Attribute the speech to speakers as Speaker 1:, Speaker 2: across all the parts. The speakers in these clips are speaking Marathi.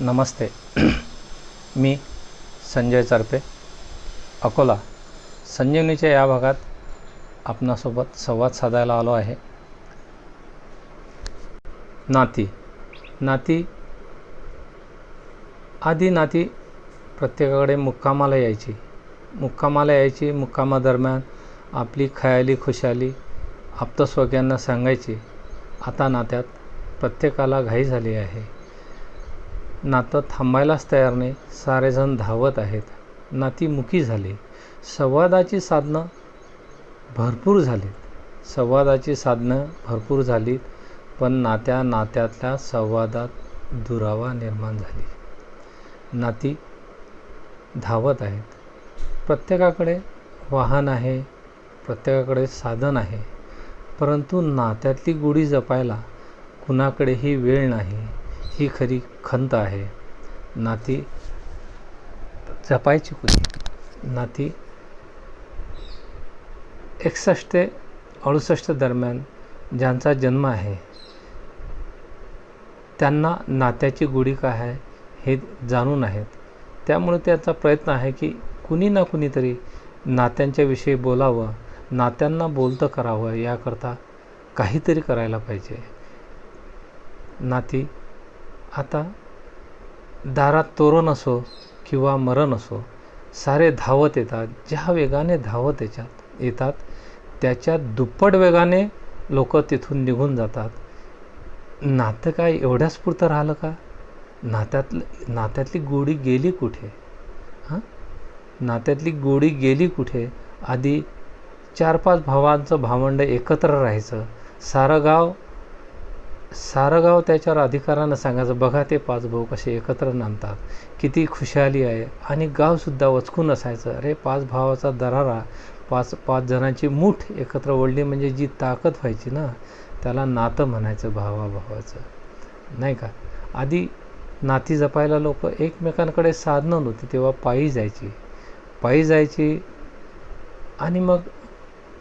Speaker 1: नमस्ते. मी संजय चरपे. अकोला. संजीवनीच्या या भागात आपणासोबत संवाद साधायला आलो आहे. नाती. नाती आधी नाती प्रत्येकाकडे मुक्कामाला यायची. मुक्कामाला यायची मुक्कामादरम्यान आपली खयाली खुशाली आप्तस्वकीयांना सांगायची. आता नात्यात प्रत्येकाला घाई झाली आहे. नातं थांबायलाच तयार नाही. सारेजण धावत आहेत. नाती मुखी झाली. संवादाची साधनं भरपूर झालीत. संवादाची साधनं भरपूर झालीत पण नात्या नात्यातल्या संवादात दुरावा निर्माण झाली. नाती धावत आहेत. प्रत्येकाकडे वाहन आहे प्रत्येकाकडे साधन आहे परंतु नात्यातली गोडी जपायला कुणाकडेही वेळ नाही. ही खरी खंत आहे. नाती जपायची कुणी? नाती एकसष्ट ते अडुसष्ट दरम्यान ज्यांचा जन्म आहे त्यांना नात्याची गोडी काय आहे हे जाणून आहेत. त्यामुळे त्याचा प्रयत्न आहे की कुणी ना कुणीतरी नात्यांच्याविषयी बोलावं नात्यांना बोलतं करावं याकरता काहीतरी करायला पाहिजे. नाती आता दारात तोरण असो किंवा मरण असो सारे धावत येतात. ज्या वेगाने धावत याच्यात येतात त्याच्या दुप्पट वेगाने लोक तिथून निघून जातात. नातं काय एवढ्याच पुरतं राहिलं का? नात्यातलं नात्यातली गोडी गेली कुठे? हां? नात्यातली गोडी गेली कुठे? आधी चार पाच भावांचं भावंड एकत्र राहायचं. सारं गाव सारं गाव त्याच्यावर अधिकारानं सांगायचं बघा ते पाच भाऊ कसे एकत्र नांदतात किती खुशाली आहे. आणि गावसुद्धा वचकून असायचं अरे पाच भावाचा दरारा पाच पाच जणांची मूठ एकत्र ओढली म्हणजे जी ताकद व्हायची ना त्याला नातं म्हणायचं भावाभावाचं नाही का? आधी नाती जपायला लोक एकमेकांकडे साधनं नव्हती तेव्हा पायी जायची. पायी जायची आणि मग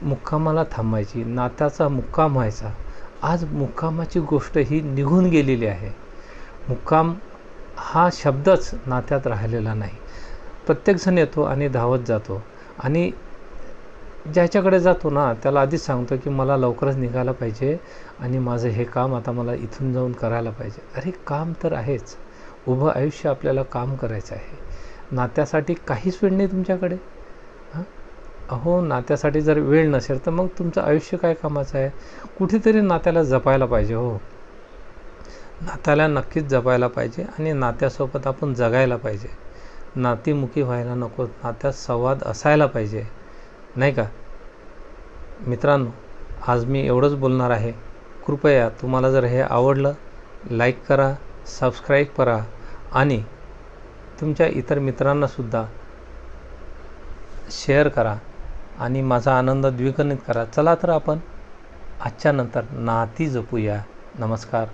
Speaker 1: मुक्कामाला थांबायची. नात्याचा मुक्काम व्हायचा. आज मुक्कामाची गोष्ट ही निघून गेलेली आहे. मुक्काम हा शब्दच नात्यात राहिलेला नाही. प्रत्येकजण येतो आणि धावत जातो. आणि ज्याच्याकडे जातो ना त्याला आधीच सांगतो की मला लवकरच निघायला पाहिजे आणि माझं हे काम आता मला इथून जाऊन करायला पाहिजे. अरे काम तर आहेच. उभं आयुष्य आपल्याला काम करायचं आहे. नात्यासाठी काहीच वेळ नाही तुमच्याकडे. हां? अहो नात्यासाठी जर वेळ नसेल तर मग तुमचं आयुष्य काय कामाचं आहे? कुठेतरी नात्याला जपायला पाहिजे हो. नात्याला नक्कीच जपायला पाहिजे आणि नात्यासोबत आपण जगायला पाहिजे. नातीमुखी व्हायला नको नात्यात संवाद असायला पाहिजे. नाही का? मित्रांनो आज मी एवढंच बोलणार आहे. कृपया तुम्हाला जर हे आवडलं लाईक करा सबस्क्राईब करा आणि तुमच्या इतर मित्रांनासुद्धा शेअर करा. आणि माझा आनंद द्विगणित करा. चला तर आपण आजच्यानंतर नाती जपूया. नमस्कार.